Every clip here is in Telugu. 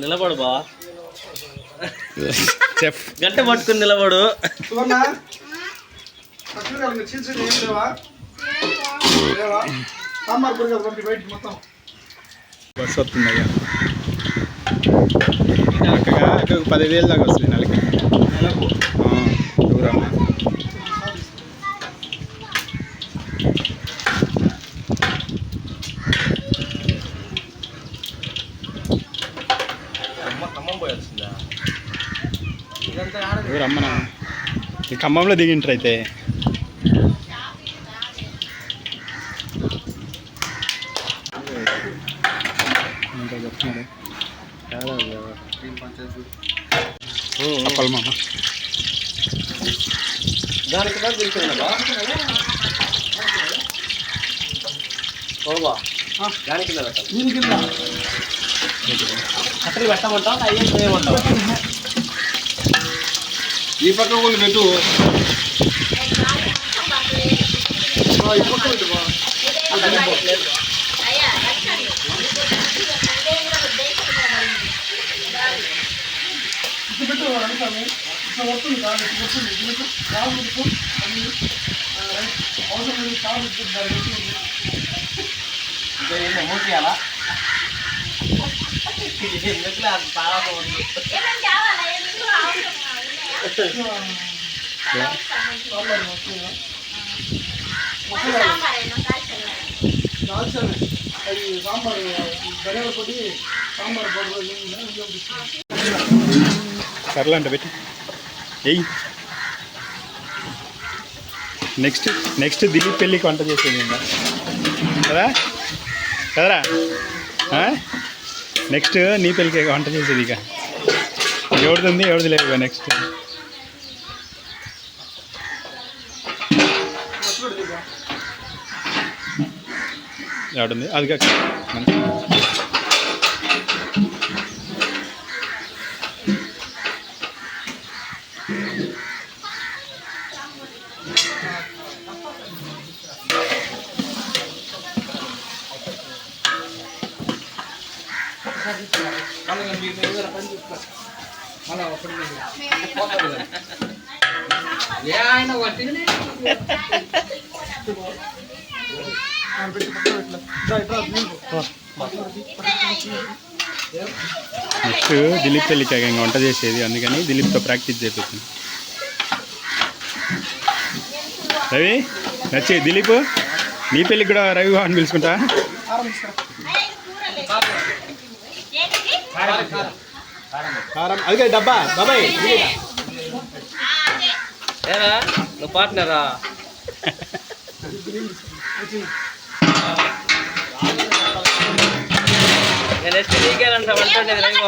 నిలబడు బా చెఫ్. గంట పట్టుకుని నిలబడు. సువర్ణ పచ్చిమిరకాయలు చిన్న చిన్న ఏం లేవా? లేవా? సాంబార్ కూరగాయలు పంపి బయట మొత్తం. బస్సు వస్తుంది అయ్యా. చక్కగా ఒక పదివేలు దాకా వస్తుంది నెలకి. నెలకు. ఖమ్మంలో దిగింటారు అయితే చెప్పాలి మామ దానికి కూడా తీసుకున్నా ఓబా దాని కింద పెట్టాలి దీని కింద కట్టలు పెట్టమంటావు అయ్యే చేయమంటావు ఈ పక్క వాళ్ళు పెట్టు. ఆ, ఈ పక్క పెట్టు బా. ఇటు పెట్టు అనుకోని ఇట్లా వస్తుంది కాదు ఇట్లా వస్తుంది. అన్ని ఆ, రైట్. అవసరం లేదు కాలు పెట్టుకో దాని బాగా? దాల్చాలి అది సాంబార్ ధనియాల పొడి సాంబార్ పౌడర్ పెట్టి ఎయ్యి నెక్స్ట్ నెక్స్ట్ దిలీప్ పెళ్ళికి వంట చేసేది కదా? కదరా? నెక్స్ట్ నీ పెళ్ళికి వంట చేసేది ఇక. ఎవరిది ఉంది? ఎవరిది లేదు నెక్స్ట్ ఎవడుంది అది కాక మంచి పెట్టి పక్కన నెక్స్ట్ దిలీప్ పెళ్ళికి ఇంకా వంట చేసేది అందుకని దిలీప్తో ప్రాక్టీస్ చేపించింది రవి నచ్చి దిలీప్ నీ పెళ్ళికి కూడా రవి అని పిలుచుకుంటా? కారం అదిగే డబ్బా బాబాయ్ ఏరా నువ్వు పార్ట్నరా ఎస్ట్ నీకేనంట వంట ఉండేది నేను-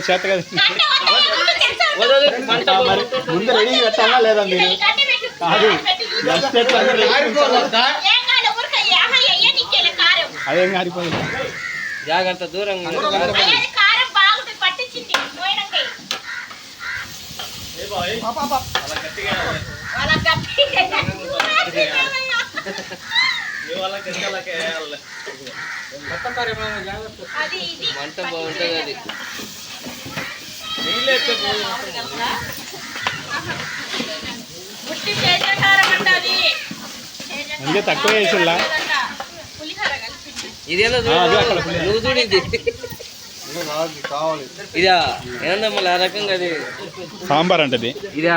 చేత కదా. మరి ముందు రెడీ పెట్టాలా లేదా మీరు కాదు? అదేం కారిపోయింది జాగ్రత్త దూరంగా ఉండు. మంట బాగుంటుంది అది అందుకే తక్కువ వేసిల్లా ఇదేదో. నువ్వు చూడు ఇది. ఇదా ఏందో మళ్ళీ ఆ రకంగా అది? సాంబార్ అంటది. ఇదా.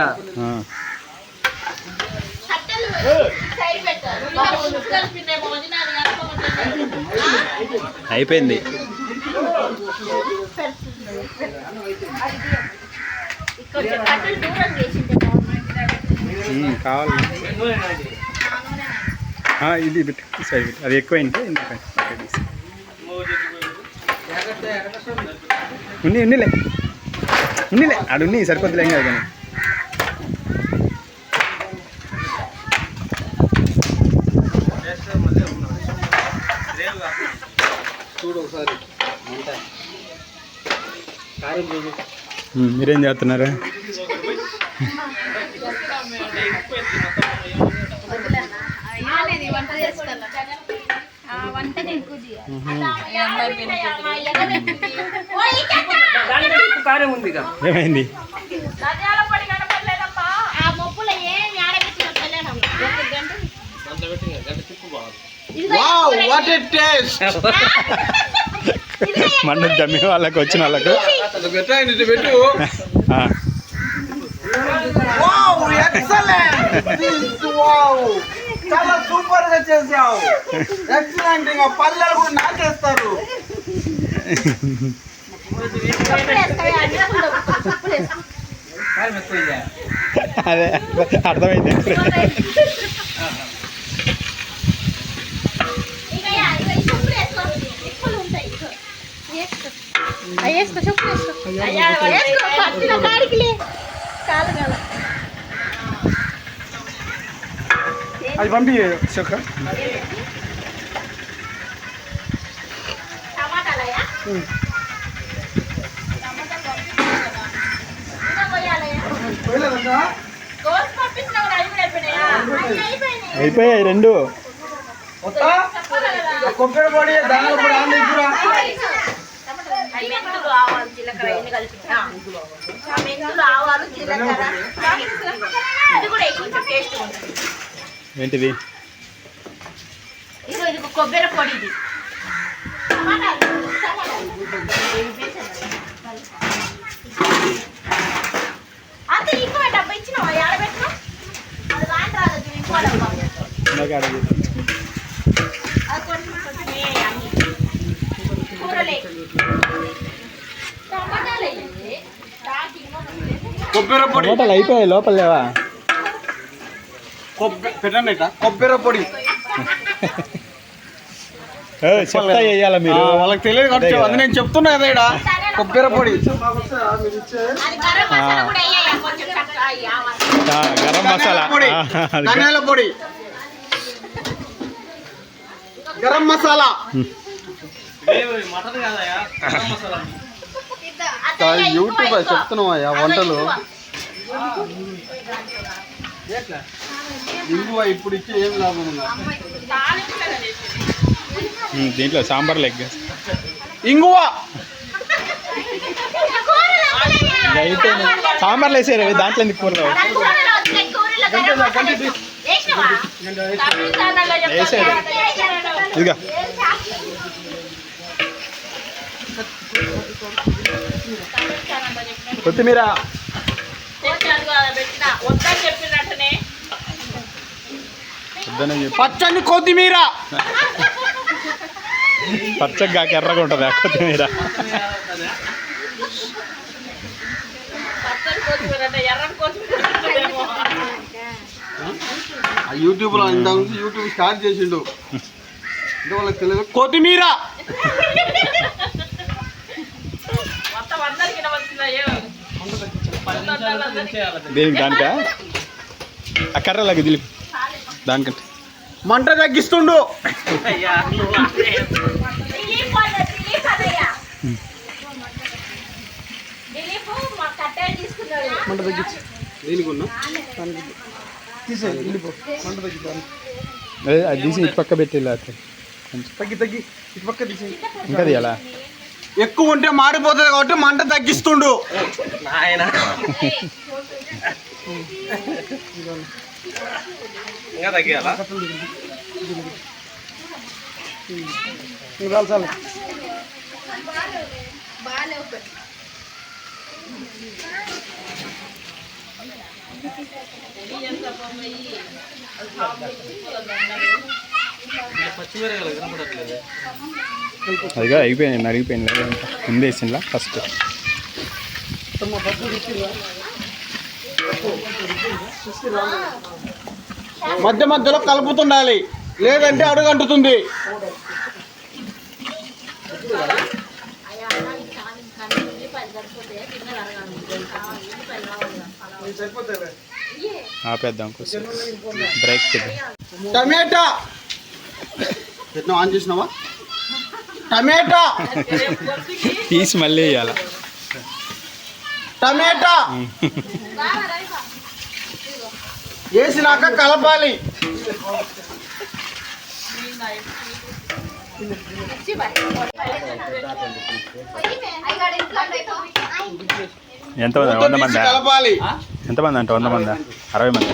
అయిపోయింది. కావాలి. ఇది పెట్టు సైడ్ పెట్టు. అది ఎక్కువైంది ఎందుకంటే ఉన్ని ఉన్నిలే. ఉన్నిలే. అది సరిపోతులేం కాదు కానీ చూడు ఒకసారి. మీరేం చేస్తున్నారు? నేను కారం ఉంది ఇక ఏమైంది ఆ మొప్పులో ఏమి ఆడబెట్టిన కళ్యాణం ఒక గంట అంత పెట్టి గంట తిప్పు బాగుంది వావ్ వాట్ ఎ టేస్ట్ మన దమ్మి వాళ్ళకి వచ్చిన వాళ్ళకు. ఇటు పెట్టు. ఆ, వావ్ ఎక్సలెంట్ వావ్ చాలా సూపర్గా చేసావు. ఎక్సలెంట్ ఇంకా పల్లెలు కూడా నాకేస్తారు చెప్పులు వేస్తాయి అన్ని చెప్పులు వేస్తాయి కారం ఎక్కువ ఇయ్యా. అదే అర్థమైంది ఇక యా, ఇక ఈ చెప్పులు వేసుకో చెప్పులు ఉంటాయి ఇక. వేసుకో అవి వేసుకో చెప్పులు వేసుకో వేసుకో పట్టిన కాడికి లే కాలు కాల అది పంపి చక్క టమాటాలయ్యా టమాటాలు పంపించాను కదా ఇంకా పోయాలయ్యా కోసి పంపించినా కూడా అవి కూడా అయిపోయినాయా? అవి అయిపోయినాయి. అయిపోయాయి రెండు. కదా. కొబ్బరి పొడి దానిలో కూడా మెంతులు ఆవాలు జీలకర్ర ఎన్ని కలిపి మెంతులు ఆవాలు జీలకర్ర ఇది కూడా కొంచెం టేస్ట్ ఉంటుంది. ఏంటిది? ఇదిగో ఇది కొబ్బరి పొడి ఇది. అంతే ఇంకో డబ్బా ఇచ్చినావా? ఏడబెట్టినా అది ఇంకో డబ్బా. అది కొంచెం కూరలే. కొబ్బరి పొడి. టమాటాలు అయిపోయాయి లోపల లేవా? కొబ్బరి పెట్టండి ఇట్లా. కొబ్బరి పొడి. ఏ, చెప్తా వేయాలా మీరు? వాళ్ళకి తెలియదు కాబట్టి అదే నేను చెప్తున్నా కదా ఈడ. కొబ్బరి పొడి. అది గరం మసాలా. కూడా వేయాలి కొంచెం చక్కగా ఆవాలు ఆ, గరం మసాలా. ధనియాల పొడి ధనియాల పొడి గరం మసాలా. Mutton YouTube. చెప్తున్నావా వంటలు. ఇంగువ ఇప్పుడు ఇచ్చి ఏం లాభం దీంట్లో సాంబార్ లెగ్. ఇంగువ! అయిపోయింది సాంబార్లు వేసారు దాంట్లో ఎందుకు కూరలో దాని కూరలో వచ్చినాయి, కూరలో గరం మసాలా వేసినావు. వేసినావా? తమిళ ఛానల్లో చెప్తాను. వేసాడు. వేసాడు. ఇదిగో తమిళ ఛానల్లో చెప్పినట్టు. కొత్తిమీర కొంచెం అది కూడా పెట్టిన. వద్దని చెప్పినట్టునే వద్దనే చెప్పి. పచ్చని కొత్తిమీర. పచ్చగా ఎర్రగా ఉంటుంది ఆ కొత్తిమీర. కొత్తిమీర కొత్తిమీర ఇంత యూట్యూబ్ స్టార్ట్ చేసిండు. అంటే వాళ్ళకి తెలియదు. కొత్తిమీర. దేనికి? దానికా? ఆ కర్రలాగా దిలి దానికంటే. మంట తగ్గిస్తుండు. మంట తగ్గించి. దేనికి ఉన్నా తీసే వెళ్ళిపో మంట తగ్గిద్దాం. అదే అది తీసి ఇటు పక్క పెట్టి తగ్గి తగ్గి. ఇటు పక్క తీసే ఇంకా తీయాలా? ఎక్కువ ఉంటే మాడిపోతుంది కాబట్టి మంట తగ్గిస్తుండు. ఇంకా కనపడట్లేదు అదిగా అయిపోయింది నరిగిపోయింది ముందు వేసిందా ఫస్ట్ మధ్య మధ్యలో కలుపుతుండాలి. లేదంటే అడుగు అంటుతుంది ఆపేద్దాం కొంచెం బ్రేక్ టమాటా! ఎట్లా ఆన్ చేసినావా? టమాటా. తీసి మళ్ళీ వేయాలా టమాటా. వేసినాక కలపాలి. ఎంతమంది? వంద మంది? కలపాలి. ఎంతమంది అంటే? వంద మంది? అరవై మంది?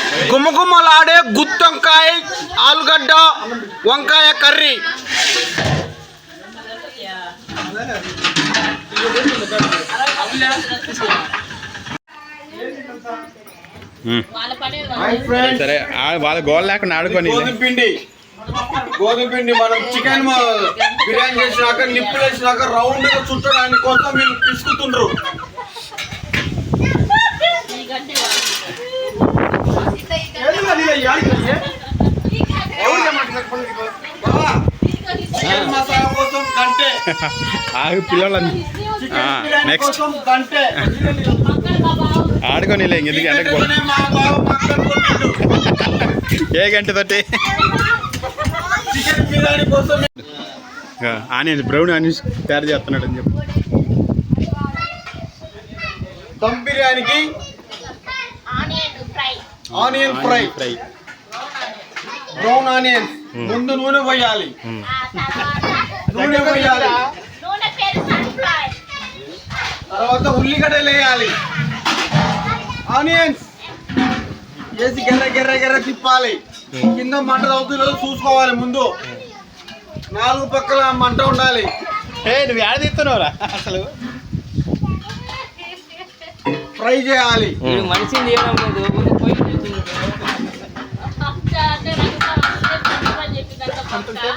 గుమ్మగుమ్మలాడే గుత్తొంకాయ ఆలుగడ్డ వంకాయ కర్రీ. సరే ఆ- వాళ్ళ గోల్ లేకుండా ఆడుకొని గోధుమ పిండి. గోధుమ పిండి మనం చికెన్ బిర్యానీ చేసినాక నిప్పులు వేసినాక రౌండ్గా చుట్టడానికి కోసం వీళ్ళు పిసుకుతుండ్రు బావా, చికెన్ మసాలా కోసం గంటే ఆగు పిల్లలని నెక్స్ట్ ఆడుకొని గంటే ఎందుకు ఎండకు ఏ గంట తోటి ఆనియన్స్ బ్రౌన్ ఆనియన్స్ తయారు చేస్తున్నాడు అని చెప్పి దమ్ బిర్యానీకి onion fry fry brown onion ముందు నూనె పోయాలి. ఆ తర్వాత నూనె పోయాలి. నూనె పేరు సన్ఫ్లవర్ తర్వాత ఉల్లిగడ్డలు వేయాలి. ఆనియన్స్ వేసి గెర్ర గెర్ర గెర్ర తిప్పాలి. కింద మంట అవుతుందో చూసుకోవాలి ముందు. నాలుగు పక్కల మంట ఉండాలి. ఏ నువ్వు ఏడ తీస్తున్నావురా అసలు? ఫ్రై చేయాలి. మనిషిని తీయడం లేదు పోయి అంతసేపు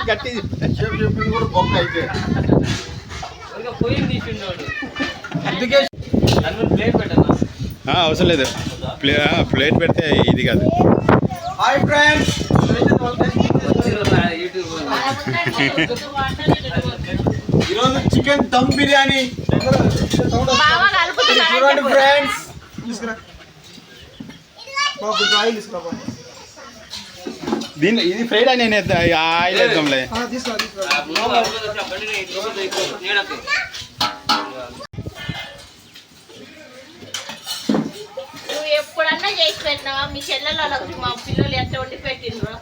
గట్టి చెప్పింది కూడా బొక్క అయితే పోయింది తీసిండోడు. అందుకే దాని ప్లేట్ పెట్టన్నా ఆ, అవసరం లేదు. ప్లే ఆ, ప్లేట్ పెడితే ఇది కాదు. Hi friends. ఈరోజు చికెన్ దమ్ బిర్యానీ. చూడండి ఫ్రెండ్స్. దీన్ని ఇది ఫ్రైడ్ అని ఆయిల్ వేద్దాంలే. నువ్వు ఎప్పుడన్నా చేసి పెట్టినావా? మీ చెల్లెళ్ళకి మా పిల్లలు ఎంత వండి పెట్టిండ్రు?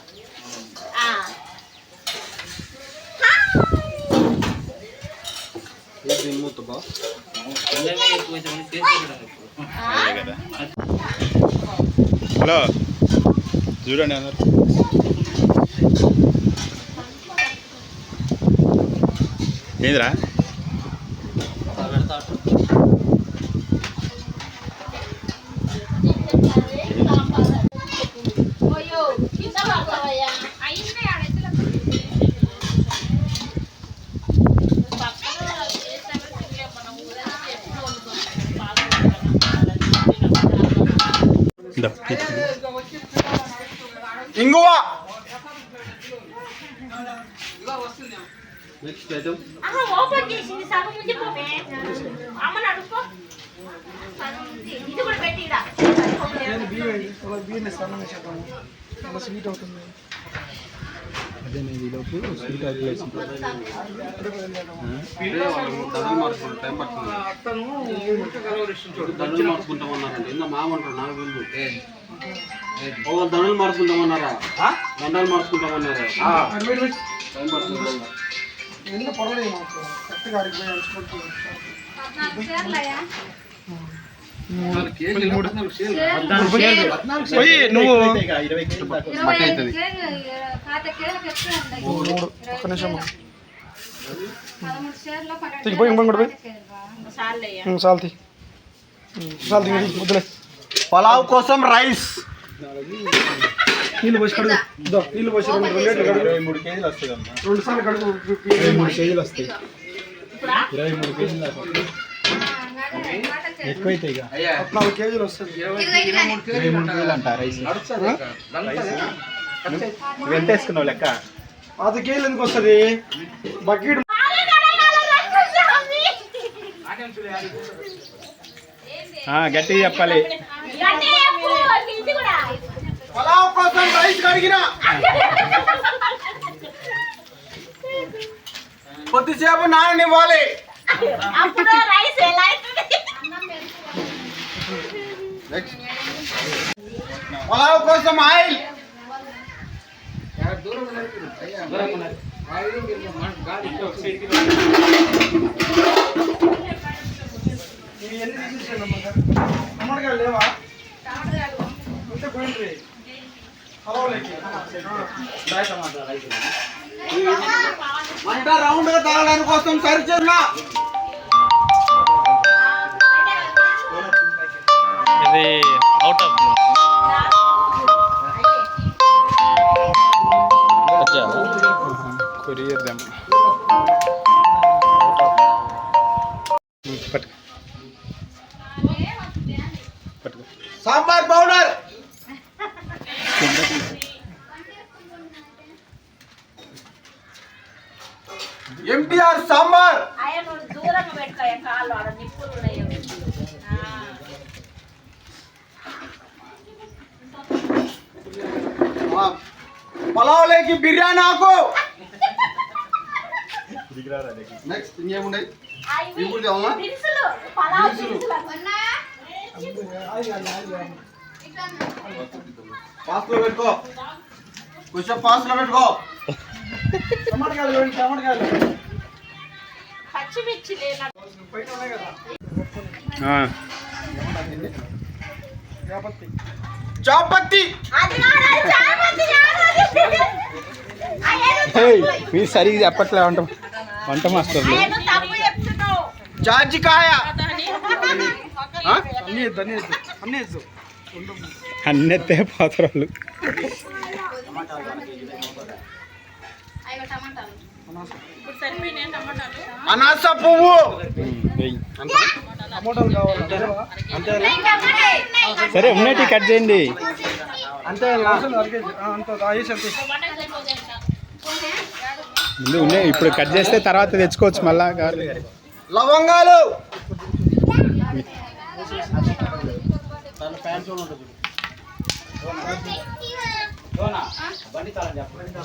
హలో. చూడండి అందరు. ఇందా. ఇంగువ! ఆహా, ఓపెన్ సగం ఉంది. ఇది. కూడా పెట్టిరా దండలు మార్చుకుంటామన్నారండి ఇంత మామంటారు నాకు తెలుసు. ఒక దండలు మార్చుకుంటామన్నారా? దండలు మార్చుకుంటామన్నారా? టైం పడుతుంది. పోయి నువ్వు చాలయ్యా సాల్తి సాల్తి వద్దులే పలావ్ కోసం రైస్ నీళ్ళు పోసి కడుగు నీళ్ళు పోసి రెండు రెండు కడుగు ఇరవై మూడు కేజీలు వస్తుంది అమ్మా రెండు సార్లు కడుగు ఇరవై మూడు కేజీలు వస్తాయి ఇరవై మూడు కేజీలు. ఎక్కువైతే ఇక పద్నాలుగు కేజీలు వస్తుంది ఇరవై మూడు కేజీలు అంట రైస్. నువ్వు ఎంత వేసుకున్నావు లెక్క. పాతి కేజీలు ఎందుకు వస్తుంది? బకెట్ ఆ, గట్టిగా చెప్పాలి. పలావ్ కోసం రైస్ కడిగిన. కొద్దిసేపు నాననివ్వాలి. అప్పుడు రైస్ ఎలా అవుతుంది పలావ్ కోసం ఆయిల్. తీసేసాను టమాటకాయలు లేవా ఉంటే పోయింది మంట రౌండ్గా తాగడానికి కోసం సరిచేస్తున్నా పలావులోకి బిర్యానీ ఆకు. నెక్స్ట్ ఇంకేమున్నాయి పలావ్ దినుసులు. పాస్లో పెట్టుకో. కొంచెం పాస్లో పెట్టుకో. టమాటకాయలు చూడండి టమాటకాయలు. పచ్చిమిర్చి లేన? చాపత్తి. మీరు సరిగ్గా చెప్పట్లే వంట వంట మాస్టర్లు చెప్తున్నావు. జాజికాయ ఆ? అన్ని అన్ని అన్ని అన్నెత్తే పాత్రలు. ఇప్పుడు సరిపోయినాయి టమాటాలు. అనాస పువ్వు. సరే ఉన్నట్టు కట్ చేయండి. అంతే ముందు ఉన్నాయి ఇప్పుడు కట్ చేస్తే తర్వాత తెచ్చుకోవచ్చు మళ్ళా. కావాలి లవంగాలు!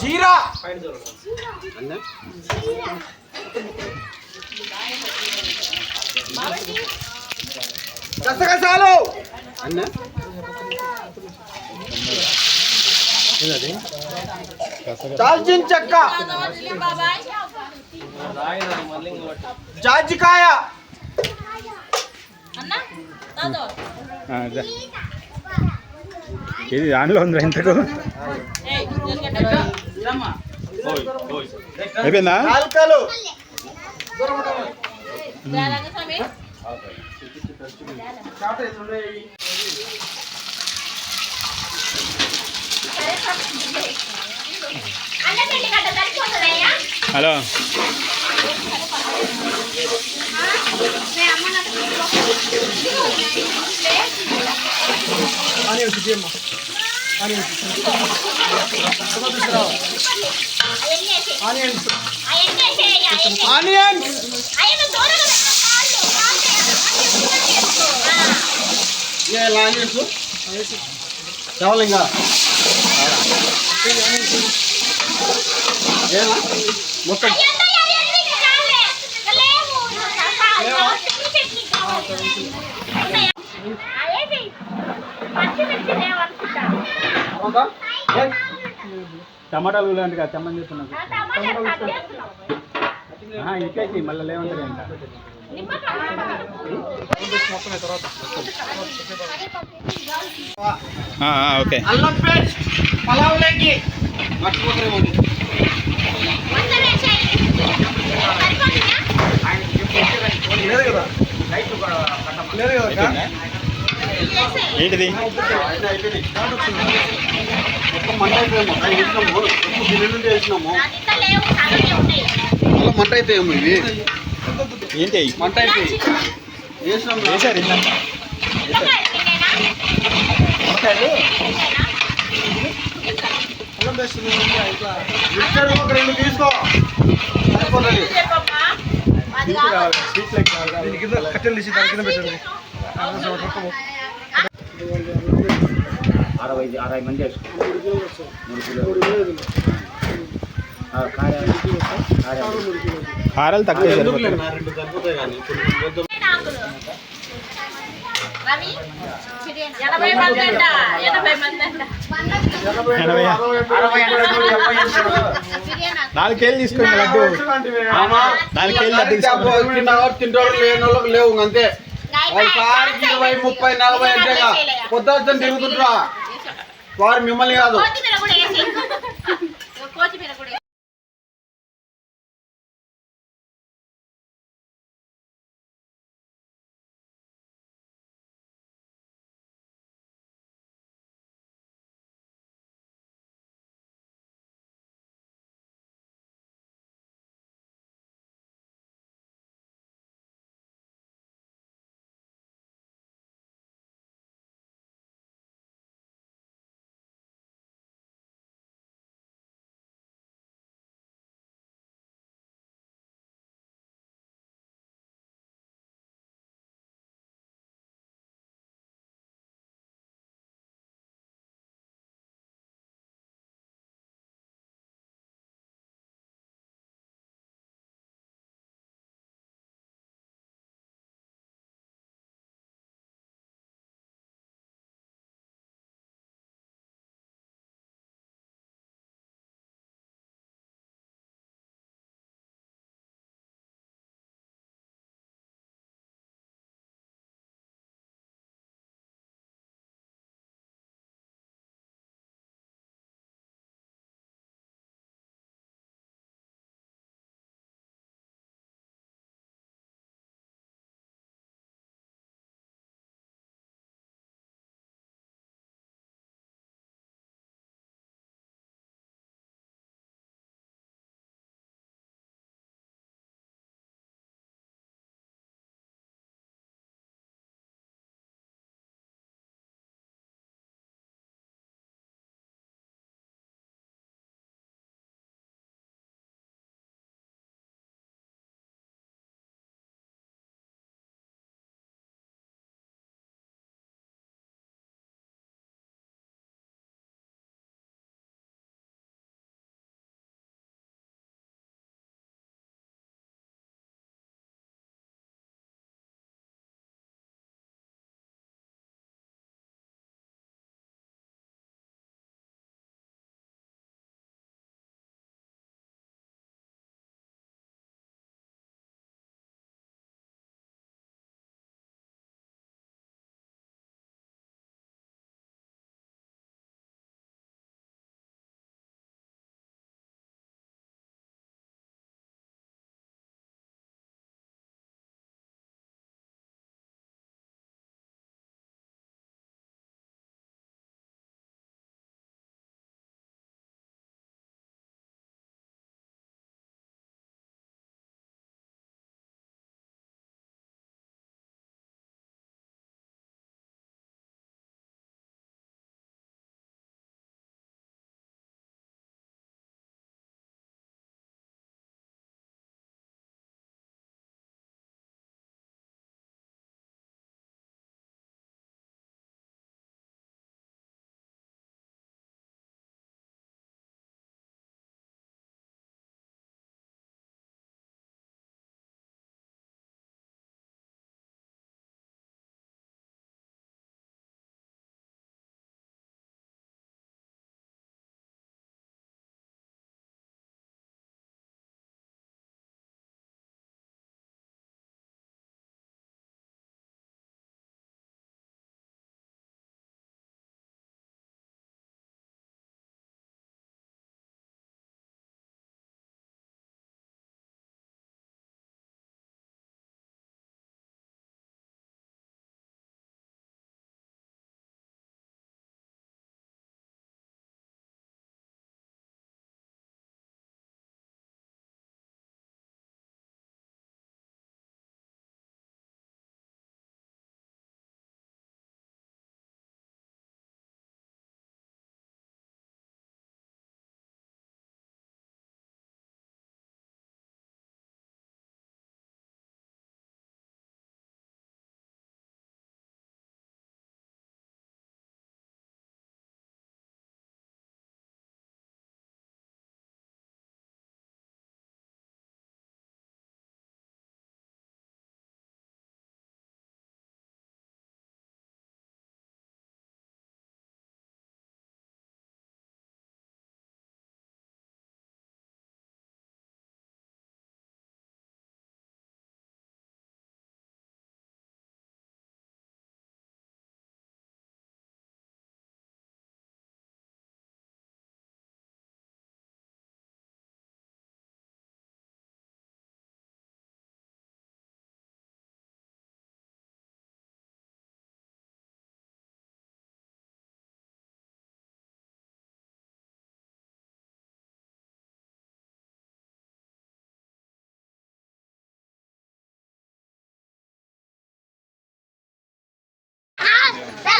జీరా! గసగసాలు దాల్చిన చెక్క! జాజికాయ. ఇది దానిలో ఉంది ఇంతకు? అయిపోయిందా? హలో ఆనియన్స్ తీయమ్మా ఆనియన్స్ ఆనియన్స్ ఆనియన్స్ ఇలా ఆనియన్స్ ఇంకా టమాటాలు కూడా అంటే తెమ్మని చెప్తున్నాను ఇంకేసి మళ్ళీ లేవంటారు ఆ, ఓకే. అల్లం పేస్ట్ పలావ్లోకి మర్చిపోతారేమో లేదు కదా. లేదు కదా? ఏంటిది? మంట అయితాయేమో ఇవి ఏంటి? మంట వేసినాం వేసారు ఒక రెండు తీసుకో. అయిపోతుంది స్వీట్ కట్టెలు తీసి దాని కింద పెట్టండి. అరవై అరవై మంది కారాలు తక్కువ ఎనభై మంది అంట ఎనభై మంది నాలుగు కేజీలు తీసుకోండి లడ్డు. ఆమా, నాలుగు కేజీలు లడ్డు తింటే అబ్బో, తీసుకోండి తిన్నవారు తింటోళ్ళు లేని వాళ్ళకి లేవు అంతే. ఒకసారికి ఇరవై ముప్పై నలభై అంటే పొద్దున తిరుగుతుంటారా. వారు మిమ్మల్ని కాదు.